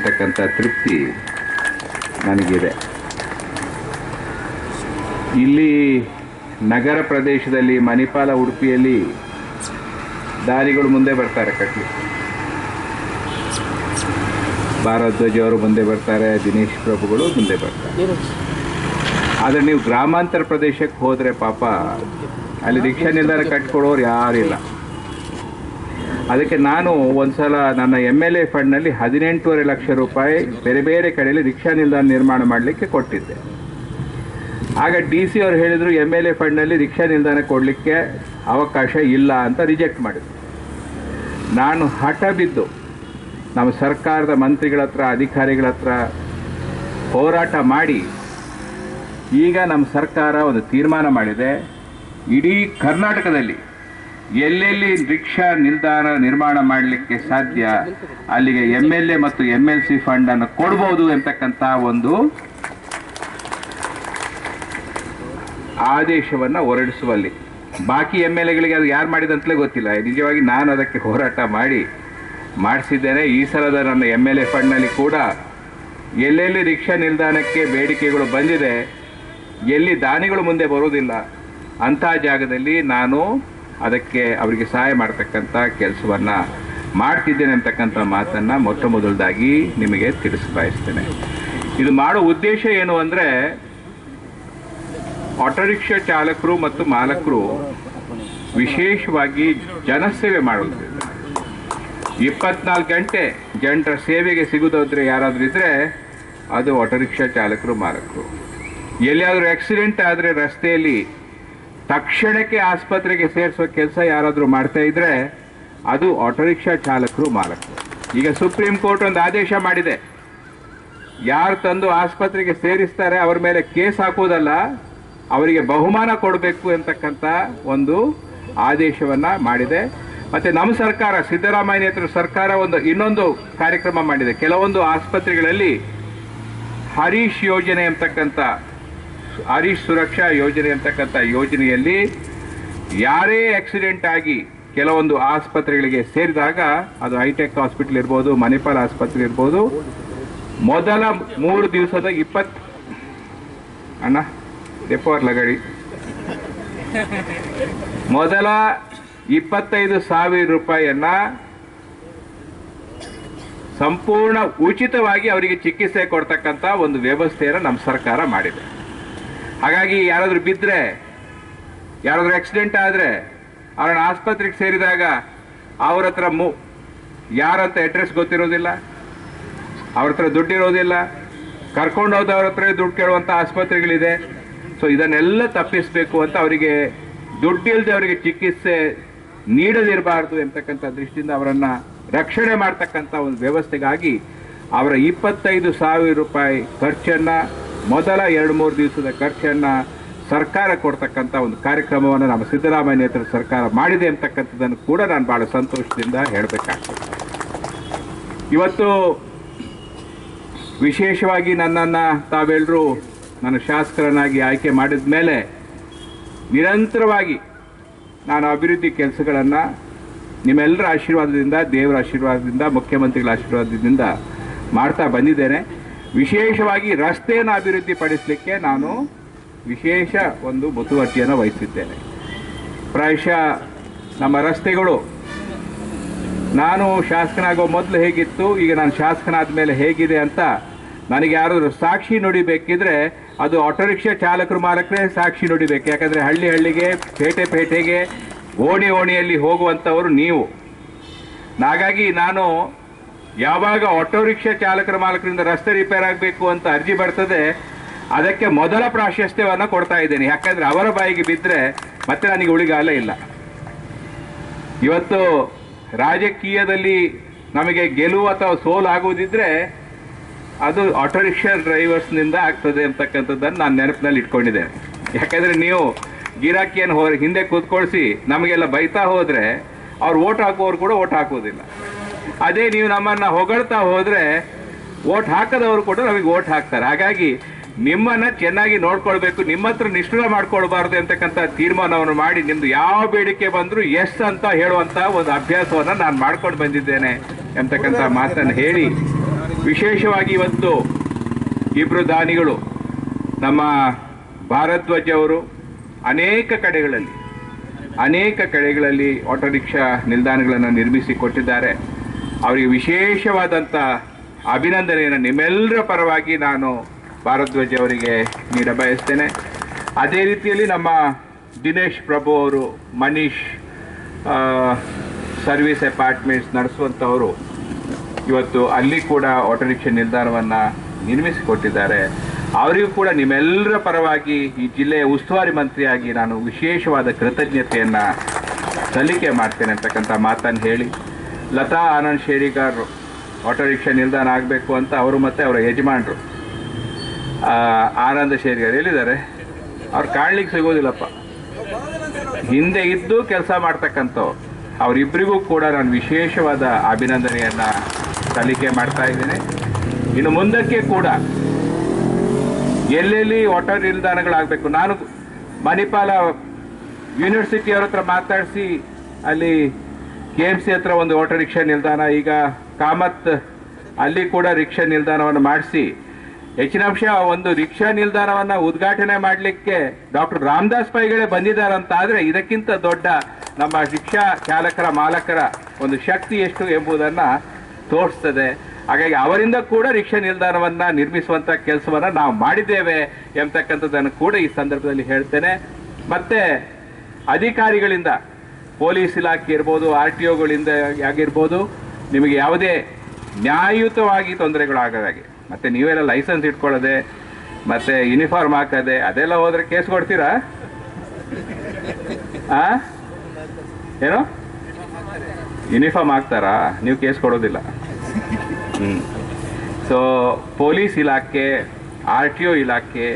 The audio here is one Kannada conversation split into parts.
ಅಂತಕ್ಕಂಥ ತೃಪ್ತಿ ನನಗಿದೆ. ಇಲ್ಲಿ ನಗರ ಪ್ರದೇಶದಲ್ಲಿ ಮಣಿಪಾಲ ಉಡುಪಿಯಲ್ಲಿ ದಾರಿಗಳು ಮುಂದೆ ಬರ್ತಾರೆ ಕಟ್ಲಿಕ್ಕೆ ಭಾರದ್ವಾಜ್ ಅವರು ಮುಂದೆ ಬರ್ತಾರೆ, ದಿನೇಶ್ ಪ್ರಭುಗಳು ಮುಂದೆ ಬರ್ತಾರೆ. ಆದರೆ ನೀವು ಗ್ರಾಮಾಂತರ ಪ್ರದೇಶಕ್ಕೆ ಹೋದರೆ ಪಾಪ, ಅಲ್ಲಿ ರಿಕ್ಷಾ ನಿಲ್ದಾಣ ಕಟ್ಕೊಡೋರು ಯಾರಿಲ್ಲ. ಅದಕ್ಕೆ ನಾನು ಒಂದ್ಸಲ ನನ್ನ ಎಂ ಎಲ್ ಎ ಫಂಡ್ನಲ್ಲಿ ಹದಿನೆಂಟೂವರೆ ಲಕ್ಷ ರೂಪಾಯಿ ಬೇರೆ ಬೇರೆ ಕಡೆಯಲ್ಲಿ ರಿಕ್ಷಾ ನಿಲ್ದಾಣ ನಿರ್ಮಾಣ ಮಾಡಲಿಕ್ಕೆ ಕೊಟ್ಟಿದ್ದೆ. ಆಗ ಡಿ ಸಿ ಅವರು ಹೇಳಿದರು ಎಂ ಎಲ್ ಎ ಫಂಡ್ನಲ್ಲಿ ರಿಕ್ಷಾ ನಿಲ್ದಾಣ ಕೊಡಲಿಕ್ಕೆ ಅವಕಾಶ ಇಲ್ಲ ಅಂತ ರಿಜೆಕ್ಟ್ ಮಾಡಿದ್ರು. ನಾನು ಹಠ ಬಿದ್ದು ನಮ್ಮ ಸರ್ಕಾರದ ಮಂತ್ರಿಗಳ ಹತ್ರ, ಅಧಿಕಾರಿಗಳ ಹತ್ರ ಹೋರಾಟ ಮಾಡಿ ಈಗ ನಮ್ಮ ಸರ್ಕಾರ ಒಂದು ತೀರ್ಮಾನ ಮಾಡಿದೆ. ಇಡೀ ಕರ್ನಾಟಕದಲ್ಲಿ ಎಲ್ಲೆಲ್ಲಿ ರಿಕ್ಷಾ ನಿಲ್ದಾಣ ನಿರ್ಮಾಣ ಮಾಡಲಿಕ್ಕೆ ಸಾಧ್ಯ, ಅಲ್ಲಿಗೆ ಎಂ ಎಲ್ ಎ ಮತ್ತು ಎಂ ಎಲ್ ಸಿ ಫಂಡ್ ಅನ್ನು ಕೊಡ್ಬೋದು ಎಂತಕ್ಕಂಥ ಒಂದು ಆದೇಶವನ್ನ ಹೊರಡಿಸುವಲ್ಲಿ. ಬಾಕಿ ಎಂ ಎಲ್ ಎಗಳಿಗೆ ಅದು ಯಾರು ಮಾಡಿದಂತಲೇ ಗೊತ್ತಿಲ್ಲ. ನಿಜವಾಗಿ ನಾನು ಅದಕ್ಕೆ ಹೋರಾಟ ಮಾಡಿ ಮಾಡಿಸಿದ್ದೇನೆ. ಈ ಸಲದ ನನ್ನ ಎಂ ಎಲ್ ಎ ಫಂಡ್ನಲ್ಲಿ ಕೂಡ ಎಲ್ಲೆಲ್ಲಿ ರಿಕ್ಷಾ ನಿಲ್ದಾಣಕ್ಕೆ ಬೇಡಿಕೆಗಳು ಬಂದಿದೆ, ಎಲ್ಲಿ ದಾನಿಗಳು ಮುಂದೆ ಬರೋದಿಲ್ಲ ಅಂತಹ ಜಾಗದಲ್ಲಿ ನಾನು ಅದಕ್ಕೆ ಅವರಿಗೆ ಸಹಾಯ ಮಾಡತಕ್ಕಂಥ ಕೆಲಸವನ್ನು ಮಾಡ್ತಿದ್ದೇನೆ ಅಂತಕ್ಕಂಥ ಮಾತನ್ನು ಮೊಟ್ಟ ಮೊದಲದಾಗಿ ನಿಮಗೆ ತಿಳಿಸ ಬಯಸ್ತೇನೆ. ಇದು ಮಾಡೋ ಉದ್ದೇಶ ಏನು ಅಂದರೆ, ಆಟೋ ರಿಕ್ಷಾ ಚಾಲಕರು ಮತ್ತು ಮಾಲಕರು ವಿಶೇಷವಾಗಿ ಜನಸೇವೆ ಮಾಡುತ್ತೆ ಇಪ್ಪತ್ನಾಲ್ಕು ಗಂಟೆ ಜನರ ಸೇವೆಗೆ ಸಿಗುದಾದ್ರೆ ಯಾರಾದರೂ ಇದ್ರೆ, ಅದು ಆಟೋ ರಿಕ್ಷಾ ಚಾಲಕರು, ಮಾಲಕರು. ಎಲ್ಲಿಯಾದರೂ ಆಕ್ಸಿಡೆಂಟ್ ಆದರೆ ರಸ್ತೆಯಲ್ಲಿ ತಕ್ಷಣಕ್ಕೆ ಆಸ್ಪತ್ರೆಗೆ ಸೇರಿಸೋ ಕೆಲಸ ಯಾರಾದರೂ ಮಾಡ್ತಾ ಇದ್ರೆ ಅದು ಆಟೋ ರಿಕ್ಷಾ ಚಾಲಕರು ಮಾಲಕರು. ಈಗ ಸುಪ್ರೀಂ ಕೋರ್ಟ್ ಒಂದು ಆದೇಶ ಮಾಡಿದೆ. ಯಾರು ತಂದು ಆಸ್ಪತ್ರೆಗೆ ಸೇರಿಸ್ತಾರೆ ಅವ್ರ ಮೇಲೆ ಕೇಸ್ ಹಾಕೋದಲ್ಲ, ಅವರಿಗೆ ಬಹುಮಾನ ಕೊಡಬೇಕು ಅಂತಕ್ಕಂಥ ಒಂದು ಆದೇಶವನ್ನ ಮಾಡಿದೆ. ಮತ್ತೆ ನಮ್ಮ ಸರ್ಕಾರ, ಸಿದ್ದರಾಮಯ್ಯ ನೇತೃತ್ವ ಸರ್ಕಾರ ಒಂದು ಇನ್ನೊಂದು ಕಾರ್ಯಕ್ರಮ ಮಾಡಿದೆ. ಕೆಲವೊಂದು ಆಸ್ಪತ್ರೆಗಳಲ್ಲಿ ಹರೀಶ್ ಯೋಜನೆ ಅಂತಕ್ಕಂಥ ಹರೀಶ್ ಸುರಕ್ಷಾ ಯೋಜನೆ ಅಂತಕ್ಕಂಥ ಯೋಜನೆಯಲ್ಲಿ ಯಾರೇ ಆಕ್ಸಿಡೆಂಟ್ ಆಗಿ ಕೆಲವೊಂದು ಆಸ್ಪತ್ರೆಗಳಿಗೆ ಸೇರಿದಾಗ, ಅದು ಹೈಟೆಕ್ ಹಾಸ್ಪಿಟಲ್ ಇರ್ಬೋದು, ಮಣಿಪಾಲ್ ಆಸ್ಪತ್ರೆ ಇರ್ಬೋದು, ಮೊದಲ ಮೂರು ದಿವಸದ ಇಪ್ಪತ್ತು ಅಣ್ಣ ಡೆಪೋರ್ ಲಗಡಿ. ಮೊದಲ ಇಪ್ಪತ್ತೈದು ಸಾವಿರ ರೂಪಾಯಿಯನ್ನ ಸಂಪೂರ್ಣ ಉಚಿತವಾಗಿ ಅವರಿಗೆ ಚಿಕಿತ್ಸೆ ಕೊಡ್ತಕ್ಕಂಥ ಒಂದು ವ್ಯವಸ್ಥೆಯನ್ನು ನಮ್ಮ ಸರ್ಕಾರ ಮಾಡಿದೆ. ಹಾಗಾಗಿ ಯಾರಾದರೂ ಬಿದ್ದರೆ ಯಾರಾದರೂ ಆಕ್ಸಿಡೆಂಟ್ ಆದರೆ ಅವರನ್ನು ಆಸ್ಪತ್ರೆಗೆ ಸೇರಿದಾಗ ಅವ್ರ ಹತ್ರ ಮು, ಯಾರಂತ ಅಡ್ರೆಸ್ ಗೊತ್ತಿರೋದಿಲ್ಲ, ಅವ್ರ ಹತ್ರ ದುಡ್ಡಿರೋದಿಲ್ಲ ಕರ್ಕೊಂಡು ಹೋದವ್ರ ಹತ್ರ ದುಡ್ಡು ಕೇಳುವಂಥ ಆಸ್ಪತ್ರೆಗಳಿದೆ. ಸೊ ಇದನ್ನೆಲ್ಲ ತಪ್ಪಿಸಬೇಕು ಅಂತ ಅವರಿಗೆ ದುಡ್ಡಿಲ್ಲದೆ ಅವರಿಗೆ ಚಿಕಿತ್ಸೆ ನೀಡದಿರಬಾರ್ದು ಎಂತಕ್ಕಂಥ ದೃಷ್ಟಿಯಿಂದ ಅವರನ್ನು ರಕ್ಷಣೆ ಮಾಡ್ತಕ್ಕಂಥ ಒಂದು ವ್ಯವಸ್ಥೆಗಾಗಿ ಅವರ ಇಪ್ಪತ್ತೈದು ಸಾವಿರ ರೂಪಾಯಿ ಖರ್ಚನ್ನ ಮೊದಲ ಎರಡು ಮೂರು ದಿವಸದ ಖರ್ಚನ್ನು ಸರ್ಕಾರ ಕೊಡ್ತಕ್ಕಂಥ ಒಂದು ಕಾರ್ಯಕ್ರಮವನ್ನು ನಮ್ಮ ಸಿದ್ದರಾಮಯ್ಯ ನೇತೃತ್ವದ ಸರ್ಕಾರ ಮಾಡಿದೆ ಅಂತಕ್ಕಂಥದ್ದನ್ನು ಕೂಡ ನಾನು ಭಾಳ ಸಂತೋಷದಿಂದ ಹೇಳಬೇಕಾಗ್ತದೆ. ಇವತ್ತು ವಿಶೇಷವಾಗಿ ನನ್ನನ್ನು ತಾವೆಲ್ಲರೂ ನನ್ನ ಶಾಸಕರನ್ನಾಗಿ ಆಯ್ಕೆ ಮಾಡಿದ ಮೇಲೆ ನಿರಂತರವಾಗಿ ನಾನು ಅಭಿವೃದ್ಧಿ ಕೆಲಸಗಳನ್ನು ನಿಮ್ಮೆಲ್ಲರ ಆಶೀರ್ವಾದದಿಂದ, ದೇವರ ಆಶೀರ್ವಾದದಿಂದ, ಮುಖ್ಯಮಂತ್ರಿಗಳ ಆಶೀರ್ವಾದದಿಂದ ಮಾಡ್ತಾ ಬಂದಿದ್ದೇನೆ. ವಿಶೇಷವಾಗಿ ರಸ್ತೆಯನ್ನು ಅಭಿವೃದ್ಧಿಪಡಿಸಲಿಕ್ಕೆ ನಾನು ವಿಶೇಷ ಒಂದು ಮುತುವರ್ಜಿಯನ್ನು ವಹಿಸಿದ್ದೇನೆ. ಪ್ರಾಯಶಃ ನಮ್ಮ ರಸ್ತೆಗಳು, ನಾನು ಶಾಸಕನಾಗೋ ಮೊದಲು ಹೇಗಿತ್ತು, ಈಗ ನಾನು ಶಾಸಕನಾದ ಮೇಲೆ ಹೇಗಿದೆ ಅಂತ ನನಗೆ ಯಾರಾದರೂ ಸಾಕ್ಷಿ ನುಡಿಬೇಕಿದ್ರೆ ಅದು ಆಟೋ ರಿಕ್ಷಾ ಚಾಲಕರು ಮಾಲಕರೇ ಸಾಕ್ಷಿ ನುಡಿಬೇಕು. ಯಾಕಂದರೆ ಹಳ್ಳಿ ಹಳ್ಳಿಗೆ, ಪೇಟೆ ಪೇಟೆಗೆ ಓಣಿ ಓಣಿಯಲ್ಲಿ ಹೋಗುವಂಥವರು ನೀವು. ಹಾಗಾಗಿ ನಾನು ಯಾವಾಗ ಆಟೋ ರಿಕ್ಷಾ ಚಾಲಕರ ಮಾಲಕರಿಂದ ರಸ್ತೆ ರಿಪೇರ್ ಆಗಬೇಕು ಅಂತ ಅರ್ಜಿ ಬರ್ತದೆ, ಅದಕ್ಕೆ ಮೊದಲ ಪ್ರಾಶಸ್ತ್ಯವನ್ನು ಕೊಡ್ತಾ ಇದ್ದೀನಿ. ಯಾಕಂದ್ರೆ ಅವರ ಬಾಯಿಗೆ ಬಿದ್ದರೆ ಮತ್ತೆ ನನಗೆ ಉಳಿಗಾಲ ಇಲ್ಲ. ಇವತ್ತು ರಾಜಕೀಯದಲ್ಲಿ ನಮಗೆ ಗೆಲುವು ಅಥವಾ ಸೋಲು ಆಗುವುದಿದ್ರೆ ಅದು ಆಟೋ ರಿಕ್ಷಾ ಡ್ರೈವರ್ಸ್ನಿಂದ ಆಗ್ತದೆ ಅಂತಕ್ಕಂಥದ್ದನ್ನು ನಾನು ನೆನಪಿನಲ್ಲಿ ಇಟ್ಕೊಂಡಿದ್ದೇನೆ. ಯಾಕಂದರೆ ನೀವು ಗಿರಾಕಿಯನ್ನು ಹೋ ಹಿಂದೆ ಕೂತ್ಕೊಳಿಸಿ ನಮಗೆಲ್ಲ ಬೈತಾ ಹೋದರೆ ಅವ್ರು ಓಟ್ ಹಾಕುವವರು ಕೂಡ ಓಟ್ ಹಾಕೋದಿಲ್ಲ ಅದೇ ನೀವು ನಮ್ಮನ್ನು ಹೊಗಳ್ತಾ ಹೋದರೆ ಓಟ್ ಹಾಕದವರು ಕೂಡ ನಮಗೆ ಓಟ್ ಹಾಕ್ತಾರೆ. ಹಾಗಾಗಿ ನಿಮ್ಮನ್ನ ಚೆನ್ನಾಗಿ ನೋಡ್ಕೊಳ್ಬೇಕು, ನಿಮ್ಮ ಹತ್ರ ನಿಷ್ಠುರ ಮಾಡ್ಕೊಳ್ಬಾರ್ದು ಅಂತಕ್ಕಂಥ ತೀರ್ಮಾನವನ್ನು ಮಾಡಿ ನಿಮ್ದು ಯಾವ ಬೇಡಿಕೆ ಬಂದರೂ ಎಸ್ ಅಂತ ಹೇಳುವಂತ ಒಂದು ಅಭ್ಯಾಸವನ್ನು ನಾನು ಮಾಡ್ಕೊಂಡು ಬಂದಿದ್ದೇನೆ ಎಂತಕ್ಕಂಥ ಮಾತನ್ನು ಹೇಳಿ. ವಿಶೇಷವಾಗಿ ಇವತ್ತು ಇಬ್ಬರು ದಾನಿಗಳು ನಮ್ಮ ಭಾರದ್ವಾಜ್ ಅವರು ಅನೇಕ ಕಡೆಗಳಲ್ಲಿ ಅನೇಕ ಕಡೆಗಳಲ್ಲಿ ಆಟೋ ರಿಕ್ಷಾ ನಿಲ್ದಾಣಗಳನ್ನು ನಿರ್ಮಿಸಿ ಕೊಟ್ಟಿದ್ದಾರೆ. ಅವರಿಗೆ ವಿಶೇಷವಾದಂಥ ಅಭಿನಂದನೆಯನ್ನು ನಿಮ್ಮೆಲ್ಲರ ಪರವಾಗಿ ನಾನು ಭಾರದ್ವಾಜ್ ಅವರಿಗೆ ನೀಡ ಬಯಸ್ತೇನೆ ಅದೇ ರೀತಿಯಲ್ಲಿ ನಮ್ಮ ದಿನೇಶ್ ಪ್ರಭು ಅವರು, ಮನೀಶ್ ಸರ್ವಿಸ್ ಅಪಾರ್ಟ್ಮೆಂಟ್ಸ್ ನಡೆಸುವಂಥವರು ಇವತ್ತು ಅಲ್ಲಿ ಕೂಡ ಆಟೋ ರಿಕ್ಷಾ ನಿಲ್ದಾಣವನ್ನು ನಿರ್ಮಿಸಿಕೊಟ್ಟಿದ್ದಾರೆ. ಅವರಿಗೂ ಕೂಡ ನಿಮ್ಮೆಲ್ಲರ ಪರವಾಗಿ ಈ ಜಿಲ್ಲೆಯ ಉಸ್ತುವಾರಿ ಮಂತ್ರಿಯಾಗಿ ನಾನು ವಿಶೇಷವಾದ ಕೃತಜ್ಞತೆಯನ್ನು ಸಲ್ಲಿಕೆ ಮಾಡ್ತೇನೆ ಅಂತಕ್ಕಂಥ ಮಾತನ್ನು ಹೇಳಿ ಲತಾ ಆನಂದ್ ಶೇರಿಗಾರರು, ಆಟೋ ರಿಕ್ಷಾ ನಿಲ್ದಾಣ ಆಗಬೇಕು ಅಂತ ಅವರು ಮತ್ತು ಅವರ ಯಜಮಾನರು. ಆನಂದ ಶೇರಿಗಾರ್ ಎಲ್ಲಿದ್ದಾರೆ? ಅವ್ರು ಕಾಣ್ಲಿಕ್ಕೆ ಸಿಗೋದಿಲ್ಲಪ್ಪ. ಹಿಂದೆ ಇದ್ದು ಕೆಲಸ ಮಾಡ್ತಕ್ಕಂಥವ್ರು. ಅವರಿಬ್ಬರಿಗೂ ಕೂಡ ನಾನು ವಿಶೇಷವಾದ ಅಭಿನಂದನೆಯನ್ನು ಸಲ್ಲಿಕೆ ಮಾಡ್ತಾ ಇದ್ದೇನೆ. ಇನ್ನು ಮುಂದಕ್ಕೆ ಕೂಡ ಎಲ್ಲೆಲ್ಲಿ ಆಟೋ ನಿಲ್ದಾಣಗಳಾಗಬೇಕು, ನಾನು ಮಣಿಪಾಲ ಯೂನಿವರ್ಸಿಟಿಯವ್ರ ಹತ್ರ ಮಾತಾಡಿಸಿ ಅಲ್ಲಿ ಕೆ ಎಂ ಸಿ ಹತ್ರ ಒಂದು ಆಟೋ ರಿಕ್ಷಾ ನಿಲ್ದಾಣ, ಈಗ ಕಾಮತ್ ಅಲ್ಲಿ ಕೂಡ ರಿಕ್ಷಾ ನಿಲ್ದಾಣವನ್ನು ಮಾಡಿಸಿ. ಹೆಚ್ಚಿನ ಅಂಶ ಒಂದು ರಿಕ್ಷಾ ನಿಲ್ದಾಣವನ್ನು ಉದ್ಘಾಟನೆ ಮಾಡಲಿಕ್ಕೆ ಡಾಕ್ಟರ್ ರಾಮದಾಸ್ ಪೈಗಳೇ ಅಂತ ಆದರೆ ಇದಕ್ಕಿಂತ ದೊಡ್ಡ ನಮ್ಮ ರಿಕ್ಷಾ ಚಾಲಕರ, ಮಾಲಕರ ಒಂದು ಶಕ್ತಿ ಎಷ್ಟು ಎಂಬುದನ್ನು ತೋರಿಸ್ತದೆ. ಹಾಗಾಗಿ ಅವರಿಂದ ಕೂಡ ರಿಕ್ಷಾ ನಿಲ್ದಾಣವನ್ನು ನಿರ್ಮಿಸುವಂಥ ಕೆಲಸವನ್ನು ನಾವು ಮಾಡಿದ್ದೇವೆ ಎಂಬತಕ್ಕಂಥದ್ದನ್ನು ಕೂಡ ಈ ಸಂದರ್ಭದಲ್ಲಿ ಹೇಳ್ತೇನೆ. ಮತ್ತು ಅಧಿಕಾರಿಗಳಿಂದ ಪೊಲೀಸ್ ಇಲಾಖೆ ಇರ್ಬೋದು, ಆರ್ ಟಿ ಒಗಳಿಂದ ಆಗಿರ್ಬೋದು, ನಿಮಗೆ ಯಾವುದೇ ನ್ಯಾಯಯುತವಾಗಿ ತೊಂದರೆಗಳು ಹಾಗೆ. ಮತ್ತೆ ನೀವೆಲ್ಲ ಲೈಸೆನ್ಸ್ ಇಟ್ಕೊಳ್ಳೋದೆ, ಮತ್ತೆ ಯೂನಿಫಾರ್ಮ್ ಹಾಕೋದೆ, ಅದೆಲ್ಲ ಹೋದರೆ ಕೇಸ್ ಕೊಡ್ತೀರಾ? ಆ? ಏನು? ಯೂನಿಫಾರ್ಮ್ ಹಾಕ್ತಾರಾ? ನೀವು ಕೇಸ್ ಕೊಡೋದಿಲ್ಲ. ಹ್ಞೂ ಸೊ ಪೊಲೀಸ್ ಇಲಾಖೆ, ಆರ್ ಟಿ ಒ ಇಲಾಖೆ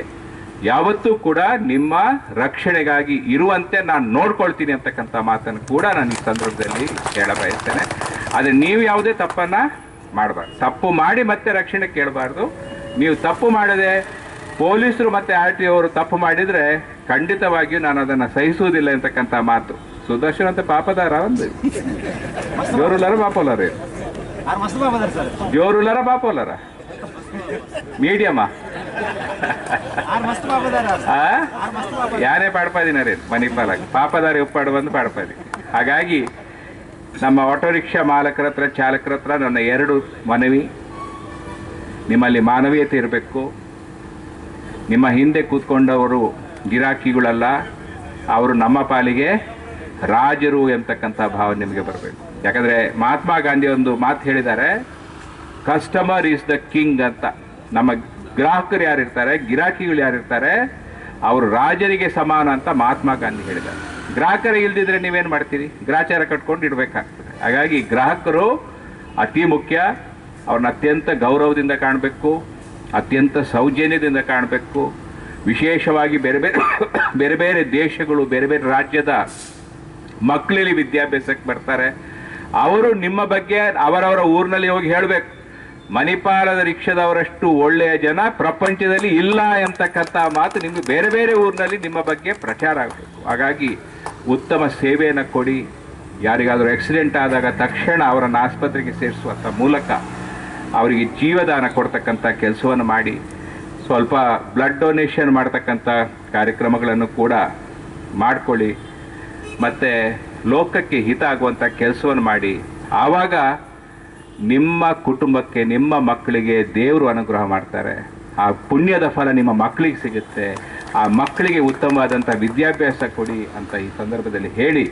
ಯಾವತ್ತೂ ಕೂಡ ನಿಮ್ಮ ರಕ್ಷಣೆಗಾಗಿ ಇರುವಂತೆ ನಾನು ನೋಡ್ಕೊಳ್ತೀನಿ ಅಂತಕ್ಕಂಥ ಮಾತನ್ನು ಕೂಡ ನಾನು ಈ ಸಂದರ್ಭದಲ್ಲಿ ಹೇಳ ಬಯಸ್ತೇನೆ ಆದರೆ ನೀವು ಯಾವುದೇ ತಪ್ಪನ್ನು ಮಾಡಬಾರ್ದು. ತಪ್ಪು ಮಾಡಿ ಮತ್ತೆ ರಕ್ಷಣೆ ಕೇಳಬಾರ್ದು. ನೀವು ತಪ್ಪು ಮಾಡದೆ ಪೊಲೀಸರು ಮತ್ತು ಆರ್ ಟಿ ಅವರು ತಪ್ಪು ಮಾಡಿದರೆ ಖಂಡಿತವಾಗಿಯೂ ನಾನು ಅದನ್ನು ಸಹಿಸುವುದಿಲ್ಲ ಅಂತಕ್ಕಂಥ ಮಾತು. ಸುದರ್ಶನ್ ಅಂತ ಪಾಪದಾರ ಒಂದು ಜೋರುಲ್ಲರ ಪಾಪೋಲರ. ಜೋರುಲ್ಲರ ಪಾಪೋಲರ. ಮೀಡಿಯಮಾ. ಯಾರೇ ಪಾಡ್ಪಾದಿನಾರೆ ಮಣಿಪಾಲಾಗ ಪಾಪದಾರಿ ಉಪ್ಪಾಡು ಬಂದು ಪಾಡ್ಪಾದಿ. ಹಾಗಾಗಿ ನಮ್ಮ ಆಟೋ ರಿಕ್ಷಾ ಮಾಲಕರ ಹತ್ರ ಚಾಲಕರ ಹತ್ರ ನನ್ನ ಎರಡು ಮನವಿ. ನಿಮ್ಮಲ್ಲಿ ಮಾನವೀಯತೆ ಇರಬೇಕು. ನಿಮ್ಮ ಹಿಂದೆ ಕೂತ್ಕೊಂಡವರು ಗಿರಾಕಿಗಳಲ್ಲ ಅವರು ನಮ್ಮ ಪಾಲಿಗೆ ರಾಜರು ಎಂತಕ್ಕಂಥ ಭಾವ ನಿಮಗೆ ಬರಬೇಕು. ಯಾಕಂದರೆ ಮಹಾತ್ಮ ಗಾಂಧಿ ಒಂದು ಮಾತು ಹೇಳಿದ್ದಾರೆ ಕಸ್ಟಮರ್ ಈಸ್ ದ ಕಿಂಗ್ ಅಂತ. ನಮ್ಮ ಗ್ರಾಹಕರು ಯಾರಿರ್ತಾರೆ ಗಿರಾಕಿಗಳು ಯಾರಿರ್ತಾರೆ ಅವರು ರಾಜರಿಗೆ ಸಮಾನ ಅಂತ ಮಹಾತ್ಮ ಗಾಂಧಿ ಹೇಳಿದ್ದಾರೆ. ಗ್ರಾಹಕರೇ ಇಲ್ದಿದ್ರೆ ನೀವೇನು ಮಾಡ್ತೀರಿ? ಗ್ರಾಚಾರ ಕಟ್ಕೊಂಡು ಇಡಬೇಕಾಗ್ತದೆ. ಹಾಗಾಗಿ ಗ್ರಾಹಕರು ಅತಿ ಮುಖ್ಯ. ಅವ್ರನ್ನ ಅತ್ಯಂತ ಗೌರವದಿಂದ ಕಾಣಬೇಕು, ಅತ್ಯಂತ ಸೌಜನ್ಯದಿಂದ ಕಾಣಬೇಕು. ವಿಶೇಷವಾಗಿ ಬೇರೆ ಬೇರೆ ಬೇರೆ ಬೇರೆ ದೇಶಗಳು, ಬೇರೆ ಬೇರೆ ರಾಜ್ಯದ ಮಕ್ಕಳಲ್ಲಿ ವಿದ್ಯಾಭ್ಯಾಸಕ್ಕೆ ಬರ್ತಾರೆ. ಅವರು ನಿಮ್ಮ ಬಗ್ಗೆ ಅವರವರ ಊರಿನಲ್ಲಿ ಹೋಗಿ ಹೇಳಬೇಕು. ಮಣಿಪಾಲದ ರಿಕ್ಷಾದವರಷ್ಟು ಒಳ್ಳೆಯ ಜನ ಪ್ರಪಂಚದಲ್ಲಿ ಇಲ್ಲ ಎಂತಕ್ಕಂಥ ಮಾತು ನಿಮಗೆ ಬೇರೆ ಬೇರೆ ಊರಿನಲ್ಲಿ ನಿಮ್ಮ ಬಗ್ಗೆ ಪ್ರಚಾರ ಆಗಬೇಕು. ಹಾಗಾಗಿ ಉತ್ತಮ ಸೇವೆಯನ್ನು ಕೊಡಿ. ಯಾರಿಗಾದರೂ ಆಕ್ಸಿಡೆಂಟ್ ಆದಾಗ ತಕ್ಷಣ ಅವರನ್ನು ಆಸ್ಪತ್ರೆಗೆ ಸೇರಿಸುವಂಥ ಮೂಲಕ ಅವರಿಗೆ ಜೀವದಾನ ಕೊಡ್ತಕ್ಕಂಥ ಕೆಲಸವನ್ನು ಮಾಡಿ. ಸ್ವಲ್ಪ ಬ್ಲಡ್ ಡೊನೇಷನ್ ಮಾಡ್ತಕ್ಕಂಥ ಕಾರ್ಯಕ್ರಮಗಳನ್ನು ಕೂಡ ಮಾಡಿಕೊಳ್ಳಿ. ಮತ್ತು ಲೋಕಕ್ಕೆ ಹಿತ ಆಗುವಂಥ ಕೆಲಸವನ್ನು ಮಾಡಿ. ಆವಾಗ ನಿಮ್ಮ ಕುಟುಂಬಕ್ಕೆ, ನಿಮ್ಮ ಮಕ್ಕಳಿಗೆ ದೇವರು ಅನುಗ್ರಹ ಮಾಡ್ತಾರೆ. ಆ ಪುಣ್ಯದ ಫಲ ನಿಮ್ಮ ಮಕ್ಕಳಿಗೆ ಸಿಗುತ್ತೆ. ಆ ಮಕ್ಕಳಿಗೆ ಉತ್ತಮವಾದಂಥ ವಿದ್ಯಾಭ್ಯಾಸ ಕೊಡಿ ಅಂತ ಈ ಸಂದರ್ಭದಲ್ಲಿ ಹೇಳಿ